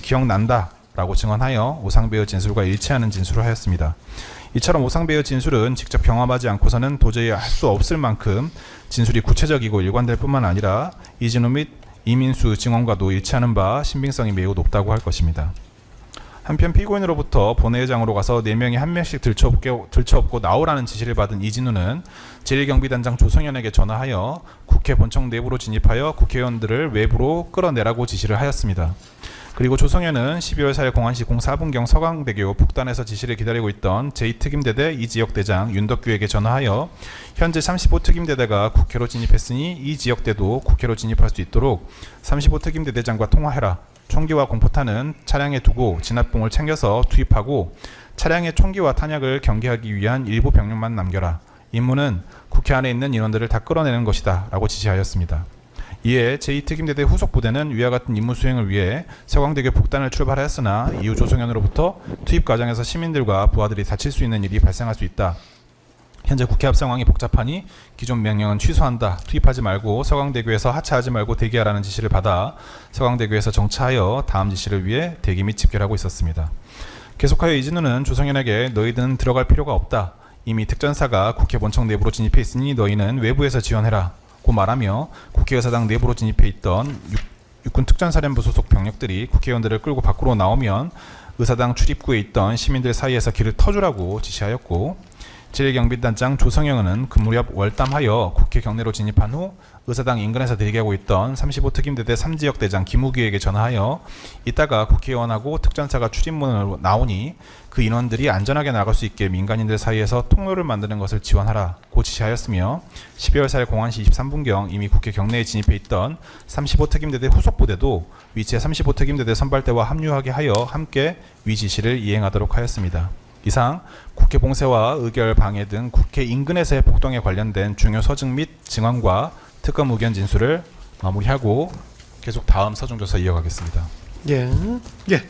기억난다라고 증언하여 오상배의 진술과 일치하는 진술을 하였습니다. 이처럼 오상배의 진술은 직접 경험하지 않고서는 도저히 할 수 없을 만큼 진술이 구체적이고 일관될 뿐만 아니라 이진우 및 이민수 증언과도 일치하는 바 신빙성이 매우 높다고 할 것입니다. 한편 피고인으로부터 본회의장으로 가서 네 명이 한 명씩 들쳐업고, 들쳐업고 나오라는 지시를 받은 이진우는 제1경비단장 조성현에게 전화하여 국회 본청 내부로 진입하여 국회의원들을 외부로 끌어내라고 지시를 하였습니다. 그리고 조성현은 12월 4일 공안시 04분경 서강대교 북단에서 지시를 기다리고 있던 제2특임대대 이지역 대장 윤덕규에게 전화하여 현재 35특임대대가 국회로 진입했으니 이 지역대도 국회로 진입할 수 있도록 35특임대대장과 통화해라. 총기와 공포탄은 차량에 두고 진압봉을 챙겨서 투입하고 차량의 총기와 탄약을 경계하기 위한 일부 병력만 남겨라. 임무는 국회 안에 있는 인원들을 다 끌어내는 것이다. 라고 지시하였습니다. 이에 제2특임대대 후속 부대는 위와 같은 임무 수행을 위해 서강대교 북단을 출발하였으나 이후 조성현으로부터 투입 과정에서 시민들과 부하들이 다칠 수 있는 일이 발생할 수 있다. 현재 국회 앞 상황이 복잡하니 기존 명령은 취소한다. 투입하지 말고 서강대교에서 하차하지 말고 대기하라는 지시를 받아 서강대교에서 정차하여 다음 지시를 위해 대기 및 집결하고 있었습니다. 계속하여 이진우는 조성현에게 너희들은 들어갈 필요가 없다. 이미 특전사가 국회 본청 내부로 진입해 있으니 너희는 외부에서 지원해라. 고 말하며 국회의사당 내부로 진입해 있던 육- 육군 특전사령부 소속 병력들이 국회의원들을 끌고 밖으로 나오면 의사당 출입구에 있던 시민들 사이에서 길을 터주라고 지시하였고 제1경비단장 조성영은 그 무렵 월담하여 국회 경내로 진입한 후 의사당 인근에서 대기하고 있던 35특임대대 3지역 대장 김우기에게 전화하여 이따가 국회의원하고 특전사가 출입문으로 나오니 그 인원들이 안전하게 나갈 수 있게 민간인들 사이에서 통로를 만드는 것을 지원하라고 지시하였으며 12월 4일 공안시 23분경 이미 국회 경내에 진입해 있던 35특임대대 후속 부대도 위치에 35특임대대 선발대와 합류하게 하여 함께 위 지시를 이행하도록 하였습니다. 이상 국회 봉쇄와 의결 방해 등 국회 인근에서의 폭동에 관련된 중요 서증 및 증언과 특검 의견 진술을 마무리하고 계속 다음 서중 조사 이어가겠습니다. 예. 예.